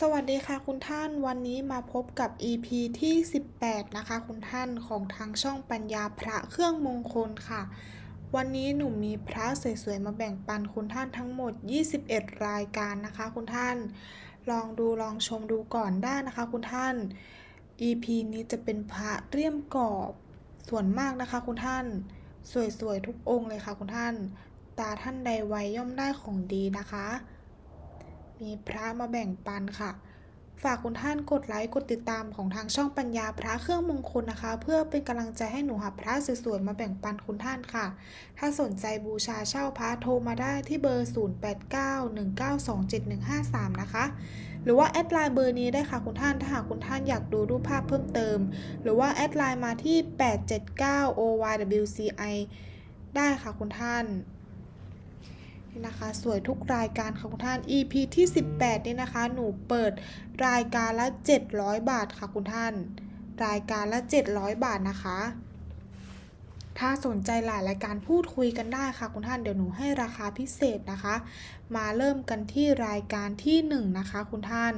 สวัสดีค่ะคุณท่านวันนี้มาพบกับ EP ที่ 18 นะคะ คุณท่านของทางช่องปัญญาพระเครื่องมงคลค่ะ วันนี้หนูมีพระสวยๆมาแบ่งปันคุณท่านทั้งหมด 21 รายการนะคะ คุณท่าน ลองดูลองชมดูก่อนได้นะคะ คุณท่าน EP นี้จะเป็นพระเลี่ยมกรอบส่วนมากนะคะ คุณท่าน สวยๆทุกองค์เลยค่ะ คุณท่าน ตาท่านใดไวย่อมได้ของดีนะคะ มีพระมาแบ่งปันค่ะ ฝากคุณท่านกดไลค์กดติดตามของทางช่องปัญญาพระเครื่องมงคลนะคะ เพื่อเป็นกำลังใจให้หนูหาพระสวยๆมาแบ่งปันคุณท่านค่ะ ถ้าสนใจบูชาเช่าพระโทรมาได้ที่เบอร์ 0891927153 นะคะหรือว่าแอดไลน์เบอร์นี้ได้ค่ะคุณท่านถ้าหากคุณท่านอยากดูรูปภาพเพิ่มเติม หรือว่าแอดไลน์มาที่ 879 OYWCI ได้ค่ะคุณท่าน นะคะ สวยทุกรายการค่ะคุณท่าน EP ที่ 18 นี่นะคะ หนูเปิดรายการละ 700 บาทค่ะคุณท่าน รายการละ 700 บาทนะคะ ถ้าสนใจหลายรายการพูดคุยกันได้ค่ะคุณท่าน เดี๋ยวหนูให้ราคาพิเศษนะคะ มาเริ่มกันที่รายการที่ 1 นะคะ คุณท่าน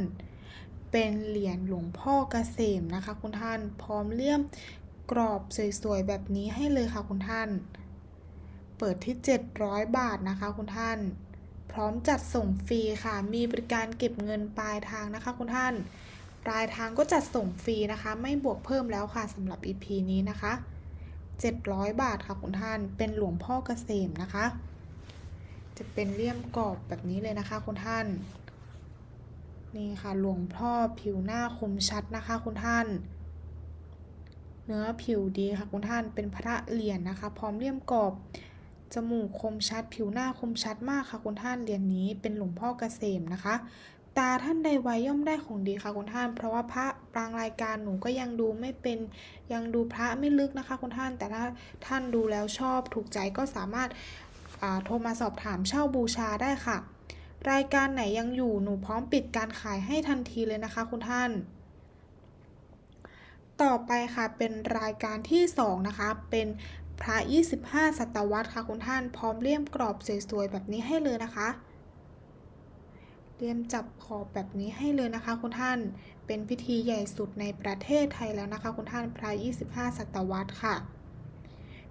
เป็นเหรียญหลวงพ่อเกษมนะคะ คุณท่าน พร้อมเลี่ยมกรอบสวยๆแบบนี้ให้เลยค่ะคุณท่าน เปิดที่ 700 บาทนะคะ คุณท่าน พร้อมจัดส่งฟรีค่ะ มีบริการเก็บเงินปลายทางนะคะ คุณท่านปลายทางก็จัดส่งฟรีนะคะ ไม่บวกเพิ่มแล้วค่ะสำหรับ EP นี้นะคะ 700 บาทค่ะคุณท่าน เป็นหลวงพ่อเกษมนะคะ จะเป็นเลี่ยมกรอบแบบนี้เลยนะคะ คุณท่าน นี่ค่ะหลวงพ่อผิวหน้าคมชัดนะคะ คุณท่านเนื้อผิวดีค่ะคุณท่านเป็นพระเหรียญนะคะ พร้อมเลี่ยมกรอบ จมูกคมชัด ผิวหน้าคมชัดมากค่ะคุณท่านเหรียญนนี้เป็นหลวงพ่อเกษมนะคะ ตาท่านใดไวย่อมได้ของดีค่ะคุณท่าน เพราะว่าพระบางรายการหนูก็ยังดูไม่เป็นยังดูพระไม่ลึกนะคะคุณท่าน แต่ถ้าท่านดูแล้วชอบถูกใจก็สามารถาโทรมาสอบถามเช่าบูชาได้ค่ะ รายการไหนยังอยู่หนูพร้อมปิดการขายให้ทันทีเลยนะคะคุณท่านต่อไปค่ะเป็นรายการที่ 2 นะคะ เป็น พระ 25 ศตวรรษค่ะคุณท่าน พร้อมเลี่ยมกรอบสวยๆแบบนี้ให้เลยนะคะ เลี่ยมจับขอบแบบนี้ให้เลยนะคะคุณท่าน เป็นพิธีใหญ่สุดในประเทศไทยแล้วนะคะคุณท่าน พระ 25 ศตวรรษค่ะ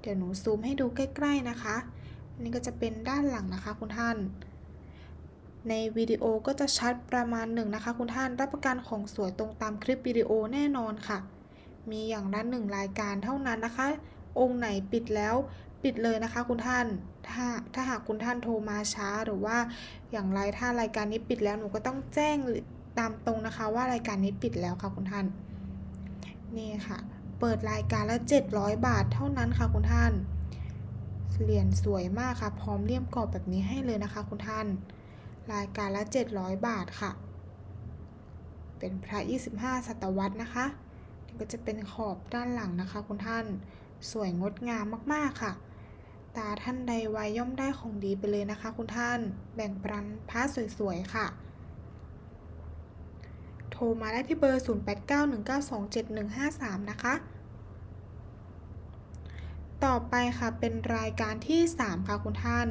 เดี๋ยวหนูซูมให้ดูใกล้ๆนะคะนี่ก็จะเป็นด้านหลังนะคะคุณท่าน ในวิดีโอก็จะชัดประมาณหนึ่งนะคะคุณท่าน รับประกันของสวยตรงตามคลิปวิดีโอแน่นอนค่ะ มีอย่างละหนึ่งรายการเท่านั้นนะคะ องค์ไหนปิดแล้วปิดเลยนะคะคุณท่าน ถ้าถ้าหากคุณท่านโทรมาช้าหรือว่าอย่างไรถ้ารายการนี้ปิดแล้วหนูก็ต้องแจ้งตามตรงนะคะ ว่ารายการนี้ปิดแล้วค่ะคุณท่าน นี่ค่ะ เปิดรายการละ 700 บาทเท่านั้นค่ะคุณท่าน เหรียญสวยมากค่ะ พร้อมเลี่ยมกรอบแบบนี้ให้เลยนะคะ คุณท่าน รายการละ 700 บาทค่ะ เป็นพระ 25 ศตวรรษนะคะนี่ก็จะเป็นขอบด้านหลังนะคะ คุณท่าน สวยงดงามมากๆค่ะ ตาท่านใดไวย่อมได้ของดีไปเลยนะคะ คุณท่านแบ่งปันพระสวยๆ ค่ะ โทรมาได้ที่เบอร์ 0891927153 นะคะ ต่อไปค่ะเป็นรายการที่ 3 ค่ะคุณท่าน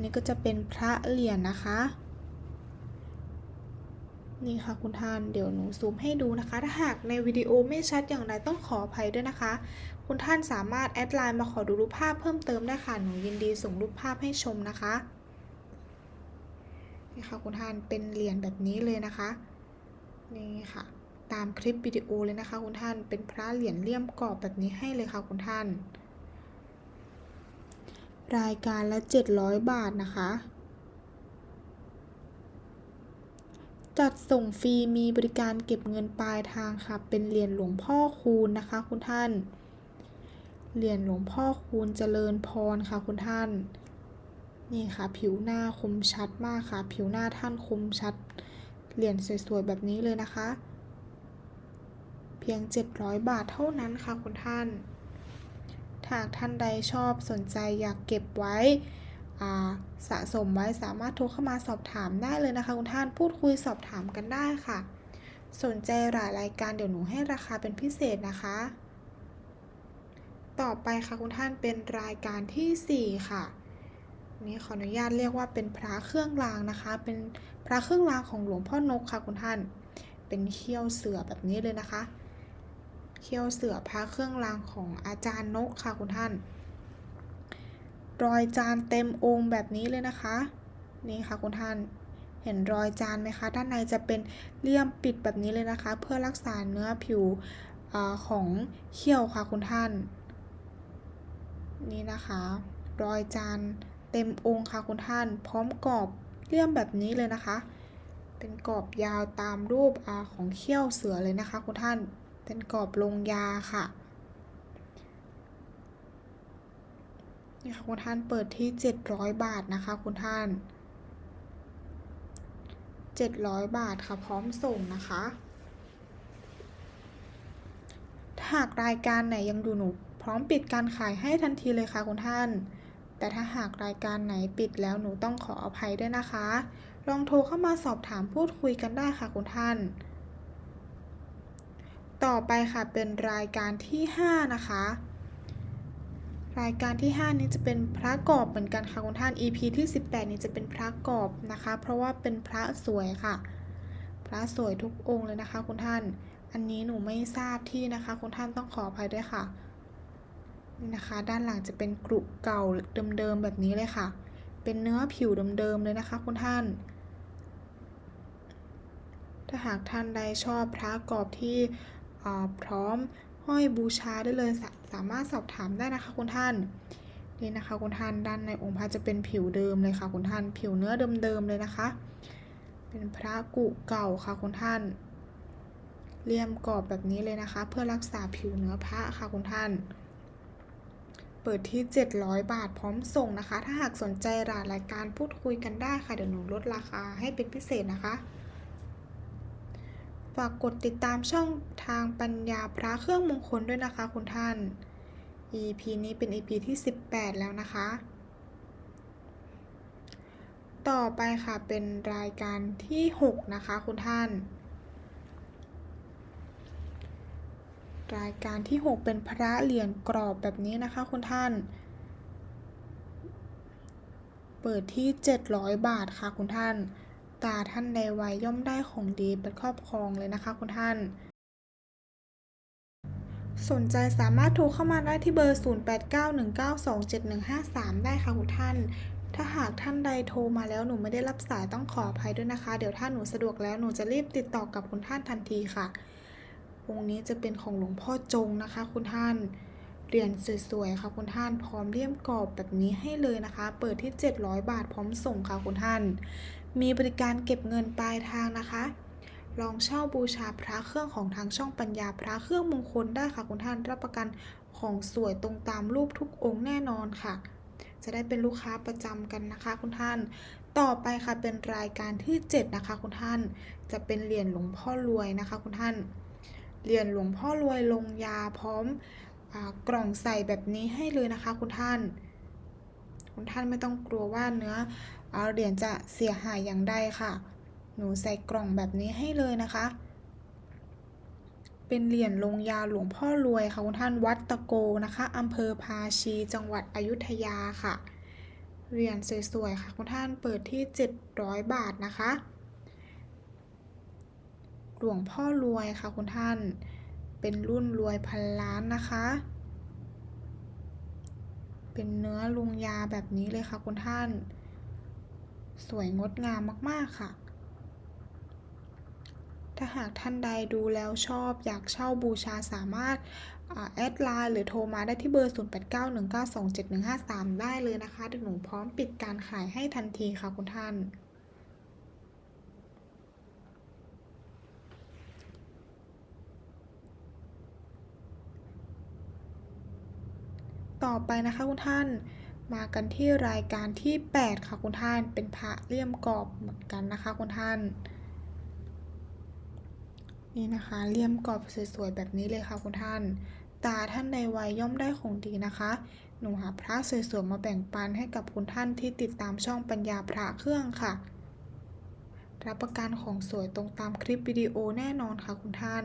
นี่ก็จะเป็นพระเหรียญนะคะนี่ค่ะคุณท่าน เดี๋ยวหนูซูมให้ดูนะคะ ถ้าหากในวิดีโอไม่ชัดอย่างไรต้องขออภัยด้วยนะคะ คุณท่านสามารถแอดไลน์มาขอดูรูปภาพเพิ่มเติมได้ค่ะ หนูยินดีส่งรูปภาพให้ชมนะคะ นี่ค่ะคุณท่านเป็นเหรียญแบบนี้เลยนะคะ นี่ค่ะ ตามคลิปวิดีโอเลยนะคะ คุณท่าน เป็นพระเหรียญเลี่ยมกรอบแบบนี้ให้เลยค่ะคุณท่าน รายการละ 700 บาทนะคะจัดส่งฟรีมีบริการเก็บเงินปลายทางค่ะ เป็นเหรียญหลวงพ่อคูณนะคะคุณท่าน เหรียญหลวงพ่อคูณเจริญพรค่ะคุณท่าน นี่ค่ะ ผิวหน้าคมชัดมากค่ะ ผิวหน้าท่านคมชัด เหรียญสวยๆแบบนี้เลยนะคะ เพียง 700 บาทเท่านั้นค่ะคุณท่านหากท่านใดชอบสนใจอยากเก็บไว้สะสมไว้สามารถโทรเข้ามาสอบถามได้เลยนะคะคุณท่านพูดคุยสอบถามกันได้ค่ะ สนใจหลายรายการเดี๋ยวหนูให้ราคาเป็นพิเศษนะคะ ต่อไปค่ะคุณท่านเป็นรายการที่ 4 ค่ะ นี่ขออนุญาตเรียกว่าเป็นพระเครื่องรางนะคะ เป็นพระเครื่องรางของหลวงพ่อนกค่ะคุณท่าน เป็นเขี้ยวเสือแบบนี้เลยนะคะ เขี้ยวเสือพระเครื่องรางของอาจารย์นกค่ะคุณท่าน รอยจานเต็มองค์แบบนี้เลยนะคะ นี่ค่ะคุณท่านเห็นรอยจานไหมคะ ด้านในจะเป็นเลี่ยมปิดแบบนี้เลยนะคะ เพื่อรักษาเนื้อผิวอของเขี้ยวค่ะคุณท่าน นี่นะคะ รอยจานเต็มองค์ค่ะคุณท่าน พร้อมกรอบเลี่ยมแบบนี้เลยนะคะ เป็นกรอบยาวตามรูปอของเขี้ยวเสือเลยนะคะคุณท่าน เป็นกรอบลงยาค่ะนี่ค่ะคุณท่านเปิดที่ 700 บาทนะคะคุณท่าน 700 บาทค่ะพร้อมส่งนะคะถ้าหากรายการไหนยังดูหนู พร้อมปิดการขายให้ทันทีเลยค่ะคุณท่าน แต่ถ้าหากรายการไหนปิดแล้วหนูต้องขออภัยด้วยนะคะ ลองโทรเข้ามาสอบถามพูดคุยกันได้ค่ะคุณท่าน ต่อไปค่ะเป็นรายการที่ 5 นะคะ รายการที่ 5 นี้จะเป็นพระกรอบเหมือนกันค่ะคุณท่าน EP ที่ 18 นี้จะเป็นพระกรอบนะคะ เพราะว่าเป็นพระสวยค่ะ พระสวยทุกองค์เลยนะคะคุณท่าน อันนี้หนูไม่ทราบที่นะคะคุณท่านต้องขออภัยด้วยค่ะ นี่นะคะ ด้านหลังจะเป็นกรุเก่าเดิมๆแบบนี้เลยค่ะ เป็นเนื้อผิวเดิมๆเลยนะคะ คุณท่าน ถ้าหากท่านใดชอบพระกรอบที่พร้อมห้อยบูชาได้เลยสาสามารถสอบถามได้นะคะ คุณท่านนี่นะคะ คุณท่านด้านในองค์พระจะเป็นผิวเดิมเลยค่ะ คุณท่านผิวเนื้อเดิมๆเลยนะคะ เป็นพระกุเก่าค่ะ คุณท่านเลี่ยมกรอบแบบนี้เลยนะคะ เพื่อรักษาผิวเนื้อพระค่ะคุณท่าน ปิดที่ 700 บาทพร้อมส่งนะคะ ถ้าหากสนใจรายการพูดคุยกันได้ค่ะ เดี๋ยวหนูลดราคาให้เป็นพิเศษนะคะ ฝากกดติดตามช่องทางปัญญาพระเครื่องมงคลด้วยนะคะคุณท่าน EP นี้เป็น EP ที่ 18 แล้วนะคะ ต่อไปค่ะเป็นรายการที่ 6 นะคะคุณท่าน รายการที่ 6 เป็นพระเหรียญกรอบแบบนี้นะคะคุณท่าน เปิดที่ 700 บาทค่ะคุณท่าน ตาท่านใดไวย่อมได้ของดีเป็นครอบครองเลยนะคะคุณท่าน สนใจสามารถโทรเข้ามาได้ที่เบอร์ 0891927153 ได้ค่ะคุณท่านถ้าหากท่านใดโทรมาแล้วหนูไม่ได้รับสายต้องขออภัยด้วยนะคะ เดี๋ยวถ้าหนูสะดวกแล้วหนูจะรีบติดต่อกับคุณท่านทันทีค่ะ องค์นี้จะเป็นของหลวงพ่อจงนะคะ คุณท่านเหรียญสวยๆค่ะคุณท่านพร้อมเลี่ยมกรอบแบบนี้ให้เลยนะคะ เปิดที่ 700 บาทพร้อมส่งค่ะคุณท่าน มีบริการเก็บเงินปลายทางนะคะ ลองเช่าบูชาพระเครื่องของทางช่องปัญญาพระเครื่องมงคลได้ค่ะคุณท่านรับประกันของสวยตรงตามรูปทุกองค์แน่นอนค่ะ จะได้เป็นลูกค้าประจำกันนะคะ คุณท่าน ต่อไปค่ะเป็นรายการที่ 7 นะคะ คุณท่าน จะเป็นเหรียญหลวงพ่อรวยนะคะ คุณท่าน เหรียญหลวงพ่อรวยลงยาพร้อมอกล่องใส่แบบนี้ให้เลยนะคะคุณท่าน คุณท่านไม่ต้องกลัวว่าเนื้ออเหรียญจะเสียหายอย่างใดค่ะ หนูใส่กล่องแบบนี้ให้เลยนะคะ เป็นเหรียญลงยาหลวงพ่อรวยค่ะคุณท่านวัดตะโกนะคะอำเภอภาชี จังหวัดอยุธยาค่ะเหรียญสวยๆค่ะคุณท่านเปิดที่ 700 บาทนะคะ หลวงพ่อรวยค่ะคุณท่าน เป็นรุ่นรวยพันล้านนะคะ เป็นเนื้อลุงยาแบบนี้เลยค่ะคุณท่าน สวยงดงามมากๆค่ะ ถ้าหากท่านใดดูแล้วชอบอยากเช่าบูชาสามารถแอดไลน์หรือโทรมาได้ที่เบอร์ 0891927153 ได้เลยนะคะเดี๋ยวหนูพร้อมปิดการขายให้ทันทีค่ะคุณท่าน ต่อไปนะคะคุณท่านมากันที่รายการที่ 8 ค่ะคุณท่าน เป็นพระเลี่ยมกรอบเหมือนกันนะคะคุณท่าน นี่นะคะเลี่ยมกรอบสวยๆแบบนี้เลยค่ะคุณท่าน ตาท่านใดไวย่อมได้ของดีนะคะ หนูหาพระสวยๆมาแบ่งปันให้กับคุณท่านที่ติดตามช่องปัญญาพระเครื่องค่ะ รับประกันของสวยตรงตามคลิปวิดีโอแน่นอนค่ะคุณท่าน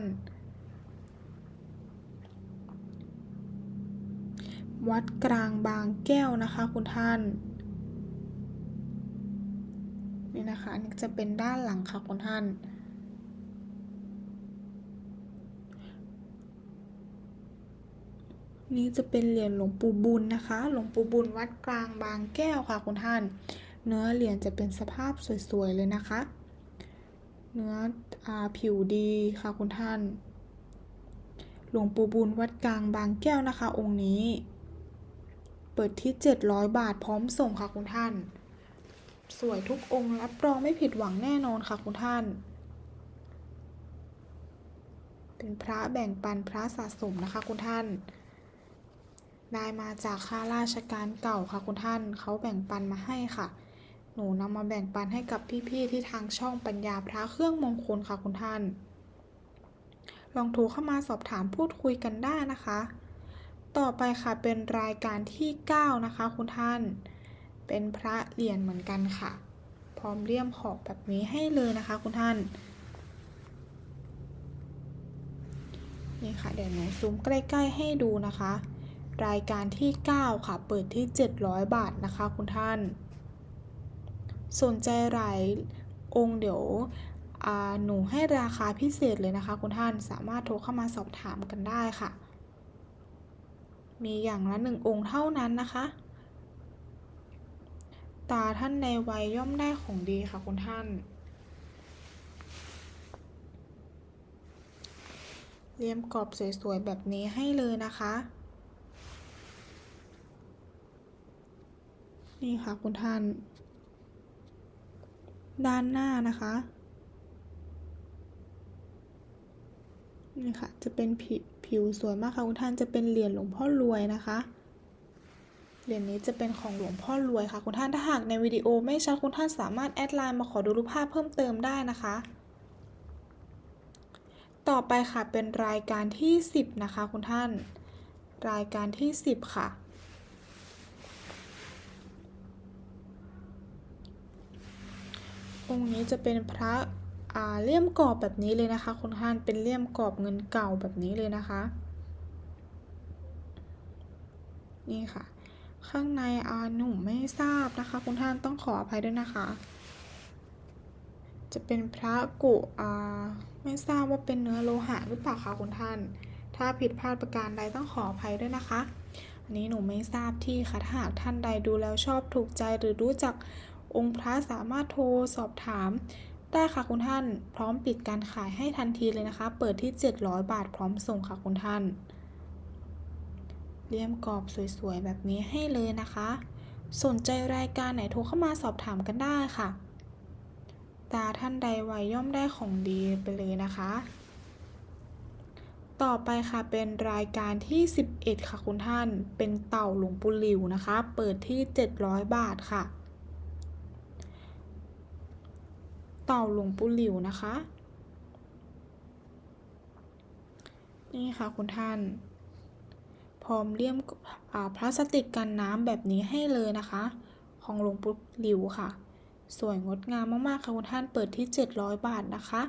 วัดกลางบางแก้วนะคะคุณท่านนี่นะคะอันนี้จะเป็นด้านหลังค่ะคุณท่าน นี่จะเป็นเหรียญหลวงปู่บุญนะคะ หลวงปู่บุญวัดกลางบางแก้วค่ะคุณท่าน เนื้อเหรียญจะเป็นสภาพสวยๆเลยนะคะ เนื้ออผิวดีค่ะคุณท่าน หลวงปู่บุญวัดกลางบางแก้วนะคะ องค์นี้ เปิดที่ 700 บาทพร้อมส่งค่ะคุณท่าน สวยทุกองค์รับรองไม่ผิดหวังแน่นอนค่ะคุณท่าน เป็นพระแบ่งปันพระสะสมนะคะคุณท่าน ได้มาจากข้าราชการเก่าค่ะคุณท่านเขาแบ่งปันมาให้ค่ะ หนูนำมาแบ่งปันให้กับพี่ๆที่ทางช่องปัญญาพระเครื่องมงคลค่ะคุณท่าน ลองโทรเข้ามาสอบถามพูดคุยกันได้นะคะ ต่อไปค่ะเป็นรายการที่ 9 นะคะ คุณท่าน เป็นพระเหรียญเหมือนกันค่ะ พร้อมเลี่ยมขอบแบบนี้ให้เลยนะคะ คุณท่าน นี่ค่ะเดี๋ยวหนูซูมใกล้ ๆ ให้ดูนะคะ รายการที่ 9 ค่ะ เปิดที่ 700 บาทนะคะ คุณท่าน สนใจหลายองค์เดี๋ยวหนูให้ราคาพิเศษเลยนะคะ คุณท่านสามารถโทรเข้ามาสอบถามกันได้ค่ะ มีอย่างละหนึ่งองค์เท่านั้นนะคะ ตาท่านในวัยย่อมได้ของดีค่ะคุณท่านเลี่ยมกรอบสวยๆแบบนี้ให้เลยนะคะ นี่ค่ะคุณท่าน ด้านหน้านะคะนี่ค่ะ จะเป็นผิว ผิวสวยมากค่ะคุณท่านจะเป็นเหรียญหลวงพ่อรวยนะคะเหรียญนี้จะเป็นของหลวงพ่อรวยค่ะคุณท่านถ้าหากในวิดีโอไม่ชัดคุณท่านสามารถแอดไลน์มาขอดูรูปภาพเพิ่มเติมได้นะคะ ต่อไปค่ะเป็นรายการที่ 10 นะคะคุณท่าน รายการที่ 10 ค่ะองค์นี้จะเป็นพระ เลี่ยมกรอบแบบนี้เลยนะคะคุณท่านเป็นเลี่ยมกรอบเงินเก่าแบบนี้เลยนะคะ นี่ค่ะ ข้างในอาหนูไม่ทราบนะคะ คุณท่านต้องขออภัยด้วยนะคะ จะเป็นพระกุอ่าไม่ทราบว่าเป็นเนื้อโลหะหรือเปล่าคะคุณท่าน ถ้าผิดพลาดประการใดต้องขออภัยด้วยนะคะ อันนี้หนูไม่ทราบที่ค่ะถ้าหากท่านใดดูแล้วชอบถูกใจหรือรู้จักองค์พระสามารถโทรสอบถาม ได้ค่ะคุณท่าน พร้อมปิดการขายให้ทันทีเลยนะคะ เปิดที่ 700 บาทพร้อมส่งค่ะคุณท่าน เลี่ยมกรอบสวยๆ แบบนี้ให้เลยนะคะ สนใจรายการไหนโทรเข้ามาสอบถามกันได้ค่ะ ตาท่านใดไวย่อมได้ของดีไปเลยนะคะ ต่อไปค่ะเป็นรายการที่ 11 ค่ะคุณท่าน เป็นเต่าหลวงปู่หลิวนะคะ เปิดที่ 700 บาทค่ะ เต่าหลวงปู่หลิวนะคะ นี่ค่ะคุณท่าน พร้อมเลี่ยมอ่าพลาสติกกันน้ำแบบนี้ให้เลยนะคะ ของหลวงปู่หลิวค่ะ สวยงดงามมากๆค่ะคุณท่านเปิดที่ 700 บาทนะคะ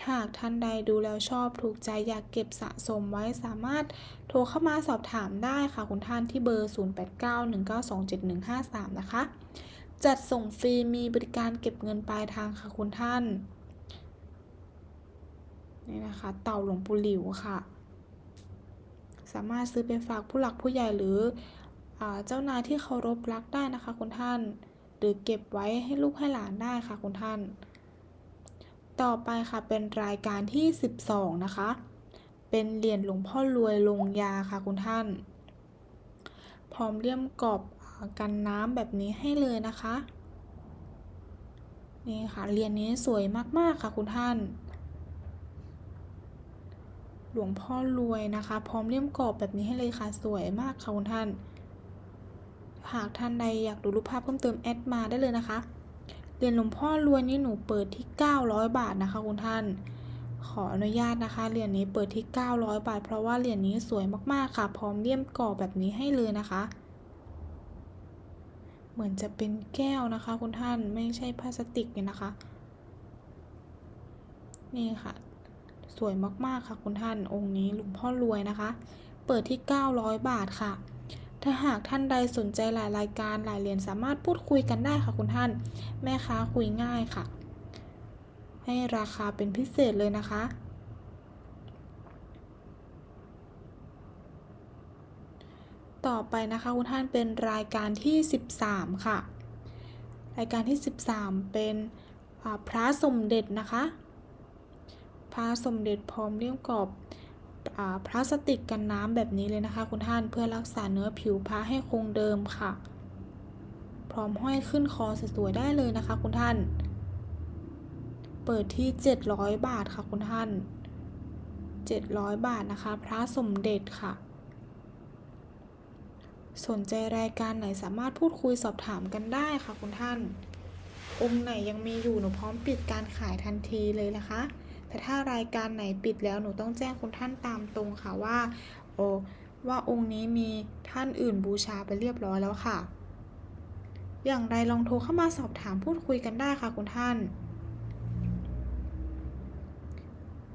ถ้าหากท่านใดดูแล้วชอบถูกใจอยากเก็บสะสมไว้สามารถโทรเข้ามาสอบถามได้ค่ะคุณท่านที่เบอร์ 0891927153 นะคะ จัดส่งฟรีมีบริการเก็บเงินปลายทางค่ะคุณท่าน นี่นะคะ เต่าหลวงปู่หลิวค่ะ สามารถซื้อไปฝากผู้หลักผู้ใหญ่หรืออเจ้านายที่เคารพรักได้นะคะคุณท่าน หรือเก็บไว้ให้ลูกให้หลานได้ค่ะคุณท่าน ต่อไปค่ะเป็นรายการที่ 12 นะคะ เป็นเหรียญหลวงพ่อรวยลงยาค่ะคุณท่าน พร้อมเลี่ยมกรอบ กันน้ำแบบนี้ให้เลยนะคะ นี่ค่ะเหรียญนี้สวยมากๆค่ะคุณท่าน หลวงพ่อรวยนะคะ พร้อมเลี่ยมกรอบแบบนี้ให้เลยค่ะสวยมากค่ะคุณท่าน หากท่านใดอยากดูรูปภาพเพิ่มเติมแอดมาได้เลยนะคะเหรียญหลวงพ่อรวยนี่หนูเปิดที่ 900 บาทนะคะคุณท่าน ขออนุญาตนะคะเหรียญนี้เปิดที่ 900 บาท เพราะว่าเหรียญนี้สวยมากๆค่ะ พร้อมเลี่ยมกรอบแบบนี้ให้เลยนะคะ เหมือนจะเป็นแก้วนะคะ คุณท่านไม่ใช่พลาสติกเนี่ยนะคะ นี่ค่ะ สวยมากๆค่ะ คุณท่านองค์นี้หลวงพ่อรวยนะคะ เปิดที่ 900 บาทค่ะ ถ้าหากท่านใดสนใจหลายรายการหลายเหรียญสามารถพูดคุยกันได้ค่ะ คุณท่าน แม่ค้าคุยง่ายค่ะ ให้ราคาเป็นพิเศษเลยนะคะ ต่อไปนะคะคุณท่านเป็นรายการที่ 13 ค่ะ รายการที่ 13 เป็นพระสมเด็จนะคะพระสมเด็จพร้อมเลี่ยมกรอบอพลาสติกกันน้ำแบบนี้เลยนะคะ คุณท่านเพื่อรักษาเนื้อผิวพระให้คงเดิมค่ะ พร้อมห้อยขึ้นคอสวยๆได้เลยนะคะ คุณท่าน เปิดที่ 700 บาทค่ะคุณท่าน 700 บาทนะคะ พระสมเด็จค่ะ สนใจรายการไหนสามารถพูดคุยสอบถามกันได้ค่ะคุณท่าน องค์ไหนยังมีอยู่หนูพร้อมปิดการขายทันทีเลยนะคะ แต่ถ้ารายการไหนปิดแล้วหนูต้องแจ้งคุณท่านตามตรงค่ะว่าโอว่าองค์นี้มีท่านอื่นบูชาไปเรียบร้อยแล้วค่ะ อย่างไรลองโทรเข้ามาสอบถามพูดคุยกันได้ค่ะคุณท่าน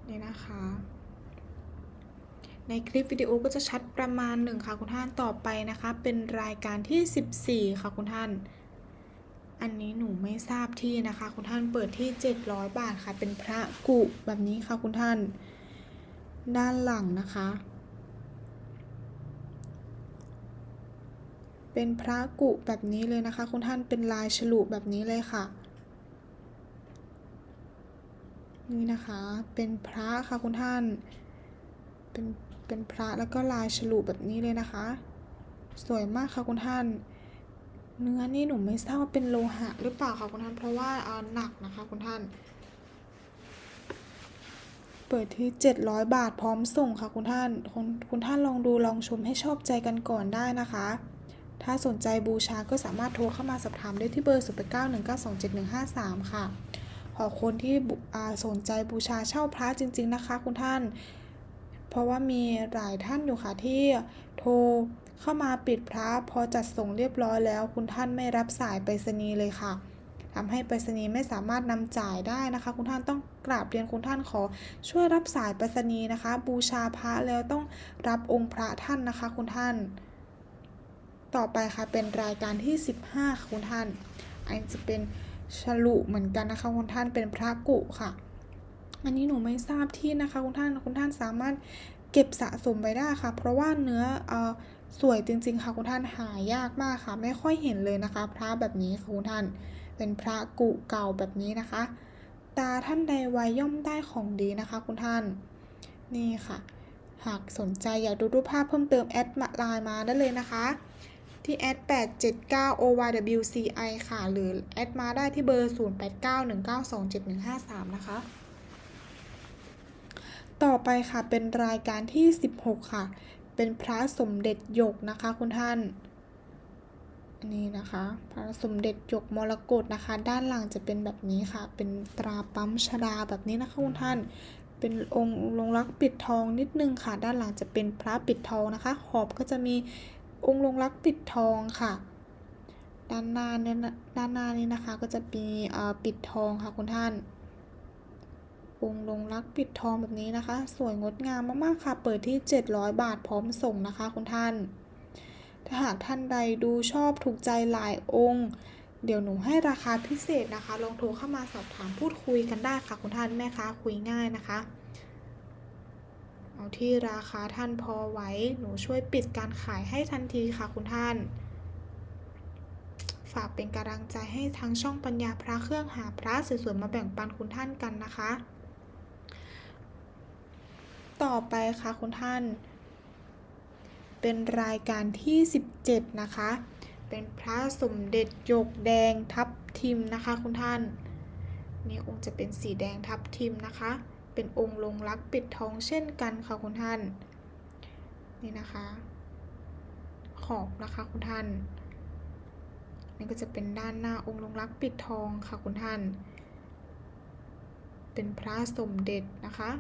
นี่นะคะ ในคลิปวิดีโอก็จะชัดประมาณหนึ่งค่ะคุณท่านต่อไปนะคะ เป็นรายการที่ 14 ค่ะคุณท่าน อันนี้หนูไม่ทราบที่นะคะ คุณท่านเปิดที่ 700 บาทค่ะ เป็นพระกุแบบนี้ค่ะคุณท่าน ด้านหลังนะคะ เป็นพระกุแบบนี้เลยนะคะ คุณท่านเป็นลายฉลุแบบนี้เลยค่ะนี่นะคะ เป็นพระค่ะคุณท่าน เป็นเป็นพระแล้วก็ลายฉลุแบบนี้เลยนะคะ สวยมากค่ะคุณท่าน เนื้อนี่หนูไม่ทราบว่าเป็นโลหะหรือเปล่าค่ะคุณท่านเพราะว่าอ่อหนักนะคะคุณท่าน เปิดที่ 700 บาทพร้อมส่งค่ะคุณท่านคุณคุณท่านลองดูลองชมให้ชอบใจกันก่อนได้นะคะถ้าสนใจบูชาก็สามารถโทรเข้ามาสอบถามได้ที่เบอร์0 9 1 9 2 7 1 5 3 ค่ะ ขอคนที่บุอ่าสนใจบูชาเช่าพระจริง ๆ นะคะ คุณท่าน เพราะว่ามีหลายท่านอยู่ค่ะที่โทรเข้ามาปิดพระพอจัดส่งเรียบร้อยแล้ว คุณท่านไม่รับสายไปรษณีย์เลยค่ะทำให้ไปรษณีย์ไม่สามารถนำจ่ายได้นะคะ คุณท่านต้องกราบเรียนคุณท่านขอช่วยรับสายไปรษณีย์นะคะ บูชาพระแล้วต้องรับองค์พระท่านนะคะ คุณท่าน ต่อไปค่ะเป็นรายการที่ 15ค่ะคุณท่านอันจะเป็นฉลุเหมือนกันนะคะ คุณท่านเป็นพระกุค่ะ อันนี้หนูไม่ทราบที่นะคะคุณท่านคุณท่านสามารถเก็บสะสมไปได้ค่ะ เพราะว่าเนื้อเออสวยจริงๆค่ะคุณท่านหายากมากค่ะ ไม่ค่อยเห็นเลยนะคะ พระแบบนี้ค่ะคุณท่านเป็นพระกุเก่าแบบนี้นะคะ ตาท่านใดไวย่อมได้ของดีนะคะ คุณท่าน นี่ค่ะ หากสนใจอยากดูรูปภาพเพิ่มเติมแอดมาไลน์มาได้เลยนะคะ ที่แอด879 OYWCI ค่ะ หรือแอดมาได้ที่เบอร์ 0891927153 นะคะ ต่อไปค่ะเป็นรายการที่ 16 ค่ะ เป็นพระสมเด็จหยกนะคะคุณท่าน นี่นะคะ พระสมเด็จหยกมรกตนะคะ ด้านหลังจะเป็นแบบนี้ค่ะ เป็นตราปั๊มชดาแบบนี้นะคะคุณท่าน เป็นองค์ลงรักปิดทองนิดนึงค่ะ ด้านหลังจะเป็นพระปิดทองนะคะ ขอบก็จะมีองค์ลงรักปิดทองค่ะด้านหน้าเนี่ยนด้านหน้านี้นะคะก็จะมีเอ่อปิดทองค่ะคุณท่าน องลงรักปิดทองแบบนี้นะคะ สวยงดงามมากๆค่ะ เปิดที่ 700 บาทพร้อมส่งนะคะคุณท่าน ถ้าหากท่านใดดูชอบถูกใจหลายองค์ เดี๋ยวหนูให้ราคาพิเศษนะคะ ลองโทรเข้ามาสอบถามพูดคุยกันได้ค่ะคุณท่านแม่ค้าคุยง่ายนะคะเอาที่ราคาท่านพอไหวหนูช่วยปิดการขายให้ทันทีค่ะคุณท่าน ฝากเป็นกำลังใจให้ทั้งช่องปัญญาพระเครื่องหาพระสวยๆมาแบ่งปันคุณท่านกันนะคะ ต่อไปค่ะคุณท่าน เป็นรายการที่ 17 นะคะ เป็นพระสมเด็จหยกแดงทับทิมนะคะคุณท่านนี่องค์จะเป็นสีแดงทับทิมนะคะ เป็นองค์ลงรักปิดทองเช่นกันค่ะคุณท่าน นี่นะคะ ขอบนะคะคุณท่าน นี่ก็จะเป็นด้านหน้าองค์ลงรักปิดทองค่ะคุณท่าน เป็นพระสมเด็จนะคะ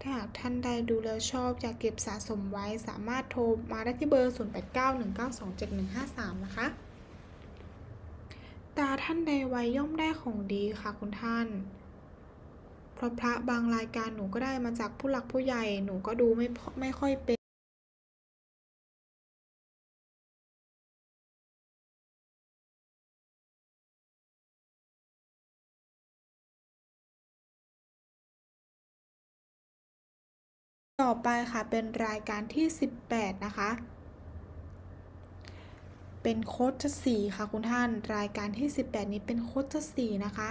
ถ้าหากท่านใดดูแล้วชอบอยากเก็บสะสมไว้สามารถโทรมาได้ที่เบอร์ 0891927153 นะคะ ตาท่านใดไว้ย่อมได้ของดีค่ะคุณท่าน เพราะพระบางรายการหนูก็ได้มาจากผู้หลักผู้ใหญ่หนูก็ดูไม่ไม่ค่อยเป็น อไปค่ะเป็นรายการที่ 18 นะคะ เป็นโค้ชสีค่ะคุณท่าน รายการที่ 18 นี้เป็นโค้ชสีนะคะ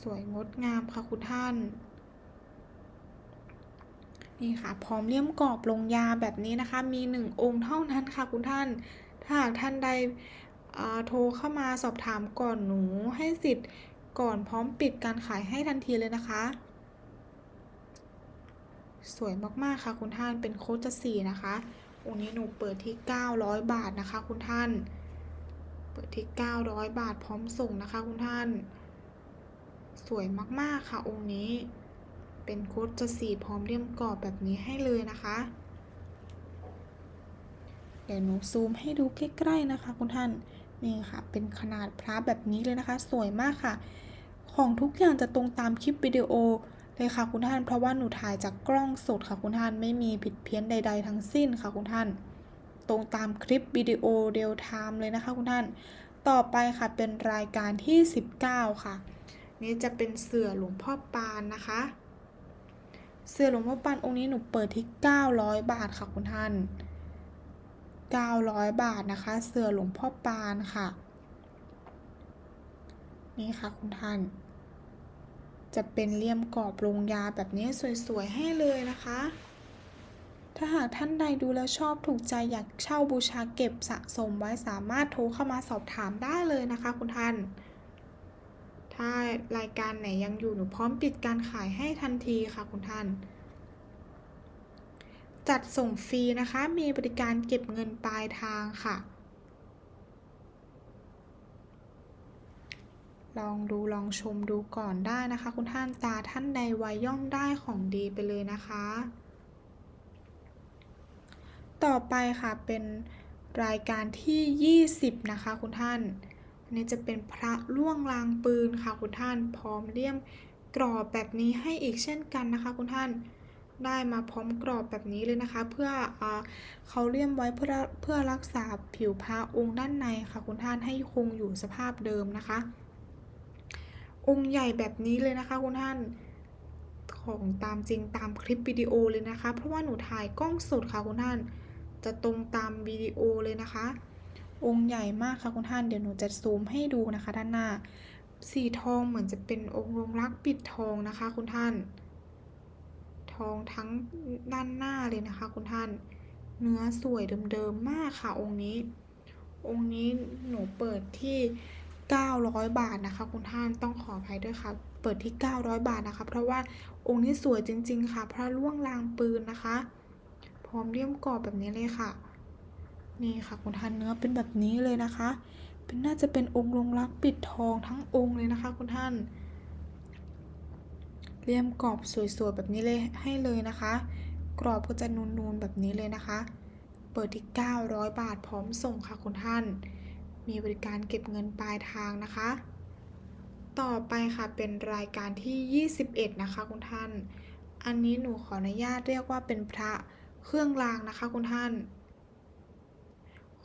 สวยงดงามค่ะคุณท่าน นี่ค่ะ พร้อมเลี่ยมกรอบลงยาแบบนี้นะคะ มีหนึ่งองค์เท่านั้นค่ะคุณท่าน ถ้าหากท่านใดโทรเข้ามาสอบถามก่อนหนูให้สิทธิ์ก่อนพร้อมปิดการขายให้ทันทีเลยนะคะ สวยมากๆค่ะคุณท่านเป็นโคชสีนะคะองค์นี้หนูเปิดที่ 900 บาทนะคะ คุณท่าน เปิดที่ 900 บาทพร้อมส่งนะคะ คุณท่าน สวยมากๆค่ะ องค์นี้ เป็นโคชสีพร้อมเลี่ยมกรอบแบบนี้ให้เลยนะคะ เดี๋ยวหนูซูมให้ดูใกล้ๆนะคะ คุณท่านนี่ค่ะ เป็นขนาดพระแบบนี้เลยนะคะ สวยมากค่ะ ของทุกอย่างจะตรงตามคลิปวิดีโอ เลยค่ะคุณท่าน เพราะว่าหนูถ่ายจากกล้องสดค่ะคุณท่านไม่มีผิดเพี้ยนใด ๆ ทั้งสิ้นค่ะคุณท่าน ตรงตามคลิปวิดีโอเรียลไทม์เลยนะคะคุณท่าน ต่อไปค่ะเป็นรายการที่ 19 ค่ะ นี่จะเป็นเสือหลวงพ่อปานนะคะ เสือหลวงพ่อปานองค์นี้หนูเปิดที่ 900 บาทค่ะคุณท่าน 900 บาทนะคะ เสือหลวงพ่อปานค่ะ นี่ค่ะคุณท่าน จะเป็นเลี่ยมกรอบลงยาแบบนี้สวยๆให้เลยนะคะ ถ้าหากท่านใดดูแล้วชอบถูกใจอยากเช่าบูชาเก็บสะสมไว้สามารถโทรเข้ามาสอบถามได้เลยนะคะ คุณท่าน ถ้ารายการไหนยังอยู่หนูพร้อมปิดการขายให้ทันทีค่ะคุณท่านจัดส่งฟรีนะคะ มีบริการเก็บเงินปลายทางค่ะ ลองดูลองชมดูก่อนได้นะคะ คุณท่านตาท่านใดไวย่อมได้ของดีไปเลยนะคะ ต่อไปค่ะเป็นรายการที่ 20 นะคะ คุณท่านอันนี้จะเป็นพระล่วงลางปืนค่ะ คุณท่านพร้อมเลี่ยมกรอบแบบนี้ให้อีกเช่นกันนะคะ คุณท่านได้มาพร้อมกรอบแบบนี้เลยนะคะ เพื่อเออเขาเลี่ยมไว้เพื่อเพื่อรักษาผิวพระองค์ด้านในค่ะ คุณท่านให้คงอยู่สภาพเดิมนะคะ องค์ใหญ่แบบนี้เลยนะคะคุณท่านของตามจริงตามคลิปวิดีโอเลยนะคะ เพราะว่าหนูถ่ายกล้องสดค่ะคุณท่าน จะตรงตามวิดีโอเลยนะคะ องค์ใหญ่มากค่ะคุณท่านเดี๋ยวหนูจะซูมให้ดูนะคะ ด้านหน้า สีทองเหมือนจะเป็นองค์ลงรักปิดทองนะคะ คุณท่าน ทองทั้งด้านหน้าเลยนะคะ คุณท่าน เนื้อสวยเดิมๆมากค่ะองค์นี้ องค์นี้หนูเปิดที่ 900 บาทนะคะ คุณท่านต้องขออภัยด้วยค่ะ เปิดที่ 900 บาทนะคะ เพราะว่าองค์นี้สวยจริง ๆ ค่ะ พระล่วงลางปืนนะคะ พร้อมเลี่ยมกรอบแบบนี้เลยค่ะ นี่ค่ะคุณท่านเนื้อเป็นแบบนี้เลยนะคะ เป็นน่าจะเป็นองค์ลงรักปิดทองทั้งองค์เลยนะคะ คุณท่านเลี่ยมกรอบสวยๆแบบนี้เลยให้เลยนะคะ กรอบก็จะนูนๆแบบนี้เลยนะคะ เปิดที่ 900 บาทพร้อมส่งค่ะคุณท่าน มีบริการเก็บเงินปลายทางนะคะ ต่อไปค่ะเป็นรายการที่ 21 นะคะคุณท่าน อันนี้หนูขออนุญาตเรียกว่าเป็นพระเครื่องรางนะคะคุณท่าน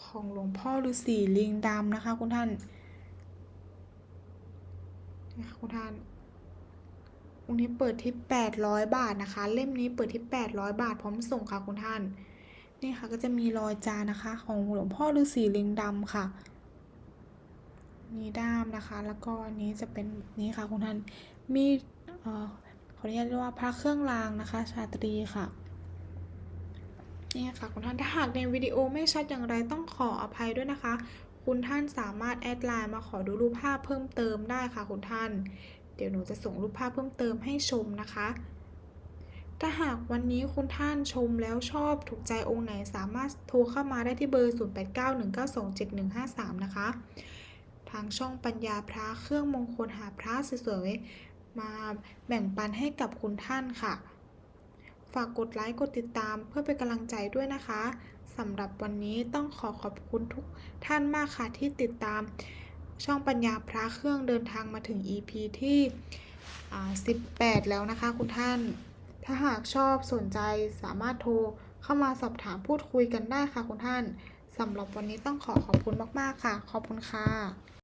ของหลวงพ่อฤาษีลิงดำนะคะคุณท่านนี่ค่ะคุณท่านองค์นี้เปิดที่ 800 บาทนะคะ เล่มนี้เปิดที่ 800 บาทพร้อมส่งค่ะคุณท่าน นี่ค่ะก็จะมีรอยจานนะคะ ของหลวงพ่อฤาษีลิงดำค่ะ มีด้ามนะคะ แล้วก็อันนี้จะเป็นนี้ค่ะคุณท่านมีเอ่อขออนุญาตเรียกว่าพระเครื่องรางนะคะ ชาตรีค่ะนี่ค่ะคุณท่านถ้าหากในวิดีโอไม่ชัดอย่างไรต้องขออภัยด้วยนะคะ คุณท่านสามารถแอดไลน์มาขอดูรูปภาพเพิ่มเติมได้ค่ะคุณท่าน เดี๋ยวหนูจะส่งรูปภาพเพิ่มเติมให้ชมนะคะถ้าหากวันนี้คุณท่านชมแล้วชอบถูกใจองค์ไหนสามารถโทรเข้ามาได้ที่เบอร์ 0891927153 นะคะ ทางช่องปัญญาพระเครื่องมงคลหาพระสวยๆมาแบ่งปันให้กับคุณท่านค่ะ ฝากกดไลค์กดติดตามเพื่อเป็นกำลังใจด้วยนะคะสำหรับวันนี้ต้องขอขอบคุณทุกท่านมากค่ะที่ติดตาม ช่องปัญญาพระเครื่องเดินทางมาถึง EP ที่อ่18 แล้วนะคะคุณท่าน ถ้าหากชอบสนใจสามารถโทรเข้ามาสอบถามพูดคุยกันได้ค่ะคุณท่านสำหรับวันนี้ต้องขอขอบคุณมาก ๆ ค่ะ ขอบคุณค่ะ